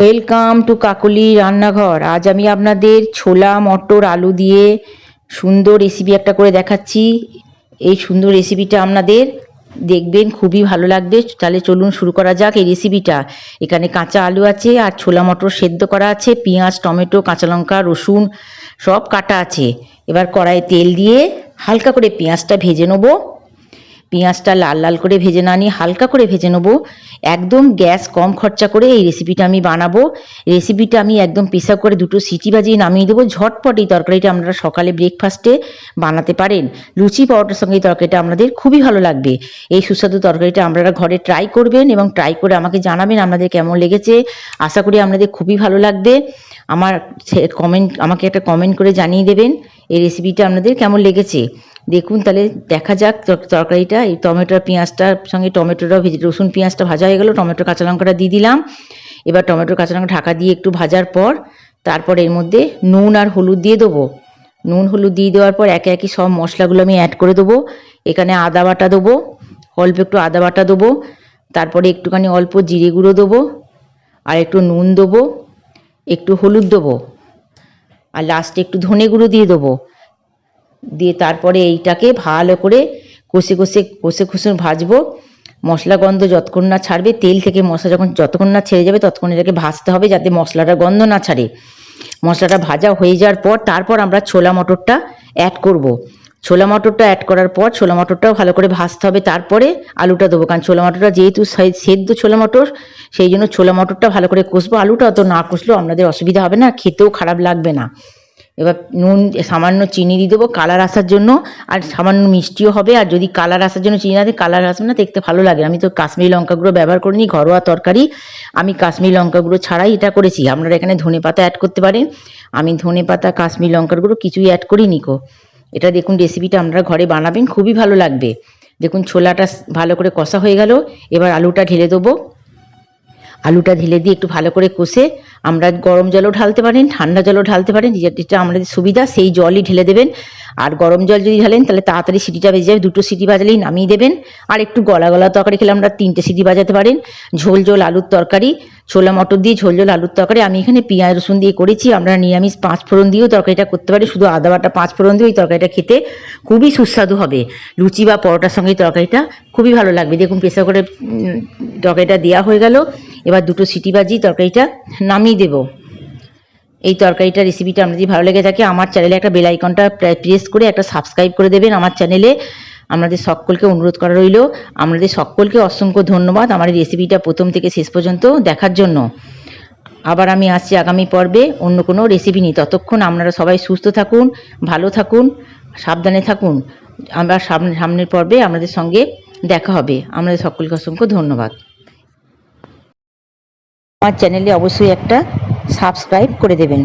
Welcome to কাকলি রান্নাঘর। আজ আমি আপনাদের ছোলা, মটর, আলু দিয়ে সুন্দর রেসিপি একটা করে দেখাচ্ছি। এই সুন্দর রেসিপিটা আপনাদের দেখবেন, খুবই ভালো লাগবে। তাহলে চলুন শুরু করা যাক এই রেসিপিটা এখানে কাঁচা আলু আছে আর ছোলা, মটর সেদ্ধ করা আছে, পেঁয়াজ, টমেটো, কাঁচা লঙ্কা, রসুন সব কাটা আছে। এবার কড়াইয়ে তেল দিয়ে হালকা করে পেঁয়াজটা ভেজে নেব। পেঁয়াজটা লাল লাল করে ভেজে না নিয়ে হালকা করে ভেজে নেব। একদম গ্যাস কম খরচা করে এই রেসিপিটা আমি বানাবো। রেসিপিটা আমি একদম প্রেসার করে দুটো সিটি বাজিয়ে নামিয়ে দেবো। ঝটপট এই তরকারিটা আপনারা সকালে ব্রেকফাস্টে বানাতে পারেন। লুচি পাউডার সঙ্গে এই তরকারিটা আপনাদের খুবই ভালো লাগবে। এই সুস্বাদু তরকারিটা আপনারা ঘরে ট্রাই করবেন এবং ট্রাই করে আমাকে জানাবেন আপনাদের কেমন লেগেছে। আশা করি আপনাদের খুবই ভালো লাগবে। আমার কমেন্ট আমাকে একটা কমেন্ট করে জানিয়ে দেবেন। এই রেসিপিটা আপনাদের কেমন লেগেছে? দেখুন তাহলে দেখা যাক তর- তরকারিটা, এই টমেটো পেঁয়াজটার সঙ্গে টমেটোটা ভেজে রসুন পেঁয়াজটা ভাজা হয়ে গেলো, টমেটো কাঁচা লঙ্কাটা দিয়ে দিলাম। এবার টমেটোর কাঁচা লঙ্কা ঢাকা দিয়ে একটু ভাজার পর, তারপর এর মধ্যে নুন আর হলুদ দিয়ে দেবো। নুন, হলুদ দিয়ে দেওয়ার পর একে একে সব মশলাগুলো আমি অ্যাড করে দেবো। এখানে আদা বাটা দেবো, অল্প একটু আদা বাটা দেবো, তারপরে একটুখানি অল্প জিরে গুঁড়ো দেবো, আর একটু নুন দেবো, একটু হলুদ দেবো, আর লাস্টে একটু ধনে গুঁড়ো দিয়ে দেবো। দিয়ে তারপরে এইটাকে ভালো করে কষে কষে কষে কষে ভাজবো। মশলা গন্ধ যতক্ষণ না ছাড়বে, তেল থেকে মশলা যখন যতক্ষণ না ছেড়ে যাবে, ততক্ষণ এটাকে ভাজতে হবে যাতে মশলাটা গন্ধ না ছাড়ে। মশলাটা ভাজা হয়ে যাওয়ার পর তারপর আমরা ছোলা মটরটা অ্যাড করব। ছোলা মটরটা অ্যাড করার পর ছোলা মটরটাও ভালো করে ভাজতে হবে। তারপরে আলুটা দেবো, কারণ ছোলা মটরটা যেহেতু সেদ্ধ ছোলা মটর, সেই জন্য ছোলা মটরটা ভালো করে কষবো। আলুটা অত না কষলেও আপনাদের অসুবিধা হবে না, খেতেও খারাপ লাগবে না। এবার নুন, সামান্য চিনি দিয়ে দেবো কালার আসার জন্য, আর সামান্য মিষ্টিও হবে, আর যদি কালার আসার জন্য চিনি না দিই কালার আসবে না, দেখতে ভালো লাগে। আমি তো কাশ্মীরি লঙ্কা গুঁড়ো ব্যবহার করিনি, ঘরোয়া তরকারি। আমি কাশ্মীরি লঙ্কা গুঁড়ো ছাড়াই এটা করেছি। আপনারা এখানে ধনে পাতা অ্যাড করতে পারেন। আমি ধনে পাতা, কাশ্মীরি লঙ্কার গুঁড়ো কিছুই অ্যাড করিনি কো। এটা দেখুন রেসিপিটা আপনারা ঘরে বানাবেন, খুবই ভালো লাগবে। দেখুন ছোলাটা ভালো করে কষা হয়ে গেল। এবার আলুটা ঢেলে দেবো। আলুটা ঢেলে দিয়ে একটু ভালো করে কষে আমরা গরম জলও ঢালতে পারেন, ঠান্ডা জলও ঢালতে পারেন যেটা আমাদের সুবিধা সেই জলই ঢেলে দেবেন। আর গরম জল যদি ঢালেন তাহলে তাড়াতাড়ি সিটিটা বেজে যাবে, দুটো সিটি বাজালেই নামিয়ে দেবেন। আর একটু গলা গলা তরকারি খেলে আমরা তিনটে সিটি বাজাতে পারেন। ঝোল ঝোল আলুর তরকারি, ছোলা মটর দিয়ে ঝোল ঝোল আলুর তরকারি, আমি এখানে পেঁয়াজ রসুন দিয়ে করেছি, আমরা নিরামিষ পাঁচ ফোড়ন দিয়েও তরকারিটা করতে পারি, শুধু আদা বাটা পাঁচ ফোড়ন দিয়ে ওই তরকারিটা খেতে খুবই সুস্বাদু হবে। লুচি বা পরোটার সঙ্গে তরকারিটা খুবই ভালো লাগবে। দেখুন প্রেসার করে তরকারিটা দেওয়া হয়ে গেল। এবার দুটো সিটি বাজি তরকারিটা নামিয়ে দেবো। এই তরকারিটা রেসিপিটা আপনার যদি ভালো লেগে থাকে, আমার চ্যানেলে একটা বেল আইকনটা প্রেস করে একটা সাবস্ক্রাইব করে দেবেন আমার চ্যানেলে আমাদের সকলকে অনুরোধ করা রইল। আমাদের সকলকে অসংখ্য ধন্যবাদ আমার এই রেসিপিটা প্রথম থেকে শেষ পর্যন্ত দেখার জন্য। আবার আমি আসছি আগামী পর্বে অন্য কোনো রেসিপি নিয়ে। ততক্ষণ আপনারা সবাই সুস্থ থাকুন, ভালো থাকুন, সাবধানে থাকুন। আমরা সামনে, সামনের পর্বে আমাদের সঙ্গে দেখা হবে। আমাদের সকলকে অসংখ্য ধন্যবাদ। আমার চ্যানেলে অবশ্যই একটা সাবস্ক্রাইব করে দেবেন।